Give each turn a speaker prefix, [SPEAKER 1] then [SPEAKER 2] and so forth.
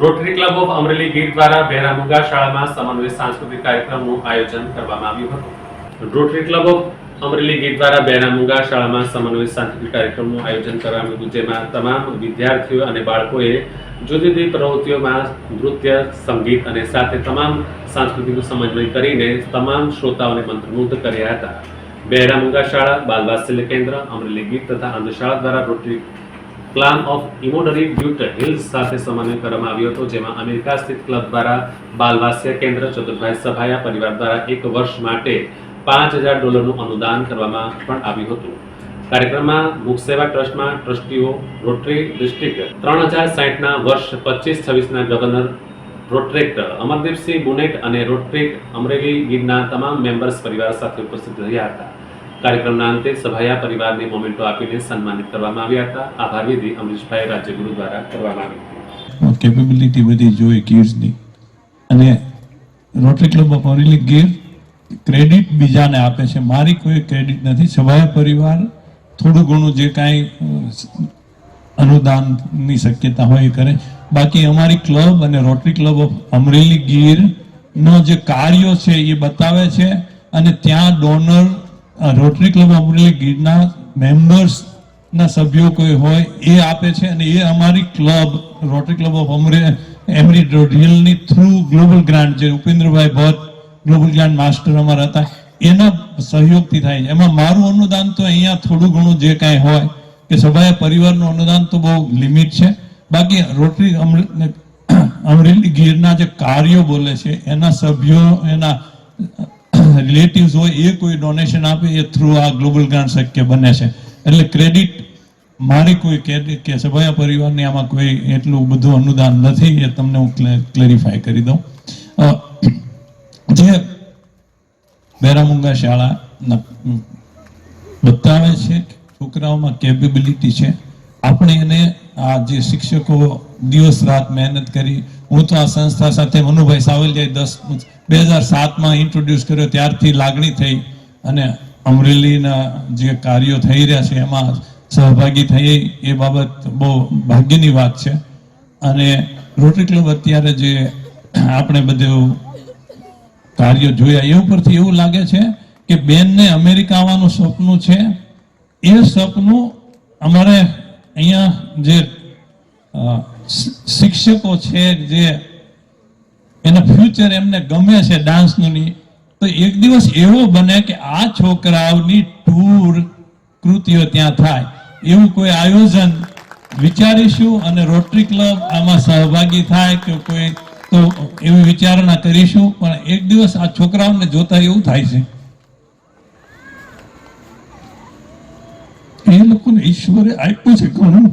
[SPEAKER 1] Rotary Club of Amreli Gir દ્વારા ભેરામુંગા શાળામાં સમન્વય સાંસ્કૃતિક કાર્યક્રમનું આયોજન કરવામાં આવ્યું હતું. Rotary Club of Amreli Gir દ્વારા ભેરામુંગા શાળામાં સમન્વય સાંસ્કૃતિક કાર્યક્રમનું આયોજન કરવામાં આવ્યું, જેમાં તમામ વિદ્યાર્થીઓ અને બાળકોએ જુદી જુદી પ્રવૃત્તિઓમાં નૃત્ય, સંગીત અને સાથે તમામ સાંસ્કૃતિક સમન્વય કરીને તમામ શ્રોતાઓને મંત્રમુગ્ધ કર્યા હતા. બહેરામુંગા શાળા બાલવાત્સલ્ય કેન્દ્ર, અમરેલી ગીત તથા અંધશાળા દ્વારા રોટરી ક્લાન ઓફ ઇમોડરી ડ્યુટ હિલ્સ સાથે સમન્વય કરવામાં આવ્યો હતો, જેમાં અમેરિકા સ્થિત ક્લબ દ્વારા બાલવાસ્ય કેન્દ્ર ચતુર્ભાઈ સભાયા પરિવાર દ્વારા એક વર્ષ માટે પાંચ હજાર ડોલરનું અનુદાન કરવામાં પણ આવ્યું હતું. કાર્યક્રમમાં મુખ સેવા ટ્રસ્ટમાં ટ્રસ્ટીઓ રોટરી ડિસ્ટ્રિક્ટ ત્રણ હજાર સાહીઠના વર્ષ પચીસ છવ્વીસના ગવર્નર રોટ્રેક્ટ અમરદીપસિંહ બુનેટ અને રોટ્રેક્ટ અમરેલી ગીરના તમામ મેમ્બર્સ પરિવાર સાથે ઉપસ્થિત રહ્યા હતા. કાર્યક્રમના અંતે સભાયા પરિવારને મોમેન્ટો આપીને સન્માનિત કરવામાં આવ્યા હતા. આભાર વિધિ અમરીશભાઈ રાજ્યગુરુ દ્વારા કરવામાં આવી
[SPEAKER 2] કેપેબિલિટી બધી જોઈ કિડ્સની અને Rotary Club of Amreli Gir credit બીજાને આપે છે. મારી કોઈ ક્રેડિટ નથી. સભાયા પરિવાર થોડું ઘણું જે કાંઈ અનુદાનની શક્યતા હોય એ કરે. બાકી અમારી ક્લબ અને રોટરી ક્લબ ઓફ અમરેલી ગીરનો જે કાર્યો છે એ બતાવે છે અને ત્યાં ડોનર રોટરી ક્લબ અમરેલી ગીરના મેમ્બર્સના સભ્યો કોઈ હોય, એ આપે છે અને એ અમારી ક્લબ, રોટરી ક્લબ ઓફ અમરે એમરી રિયલની થ્રુ ગ્લોબલ ગ્રાન્ટ જે Upendrabhai Bhatt global grant master અમારા હતા, એના સહયોગથી થાય છે. એમાં મારું અનુદાન તો અહીંયા થોડું ઘણું જે કાંઈ હોય, કે સભાએ પરિવારનું અનુદાન તો બહુ લિમિટ છે. બાકી રોટરી અમરેલી ગીરના જે કાર્યો બોલે છે, એના સભ્યો, એના રિલેટિવ્સ હોય એ કોઈ ડોનેશન આપે એ થ્રુ આ ગ્લોબલ ગ્રાન્ટ શક્ય બને છે. એટલે ક્રેડિટ મારી કોઈ ક્રેડિટ કે સભાયા પરિવારની આમાં કોઈ એટલું બધું અનુદાન નથી એ તમને હું ક્લેરિફાય કરી દઉં. જે બેરામુંગા શાળા બતાવે છે છોકરાઓમાં કેપેબિલિટી છે. આપણે એને આ જે શિક્ષકો દિવસ રાત મહેનત કરી, હું તો આ સંસ્થા સાથે મનુભાઈ સાવલિયાએ દસ બે હજાર સાતમાં ઇન્ટ્રોડ્યુસ કર્યો, ત્યારથી લાગણી થઈ અને અમરેલીના જે કાર્યો થઈ રહ્યા છે, એમાં સહભાગી થઈ એ બાબત બહુ ભાગ્યની વાત છે. અને રોટરી ક્લબ અત્યારે જે આપણે બધું કાર્યો જોયા, એ ઉપરથી એવું લાગે છે કે બેનને અમેરિકા આવવાનું સપનું છે. એ સપનું અમારે અહીંયા જે શિક્ષકો છે, જે એના ફ્યુચર એમને ગમે છે ડાન્સનું ની તો એક દિવસ એવો બને કે આ છોકરાઓની ટૂર કૃતિઓ ત્યાં થાય. એવું કોઈ આયોજન વિચારીશું અને રોટરી ક્લબ આમાં સહભાગી થાય કે કોઈ તો એવી વિચારણા કરીશું, પણ એક દિવસ આ છોકરાઓને જોતા એવું થાય છે. એ લોકોને ઈશ્વરે આપ્યું છે ઘણું.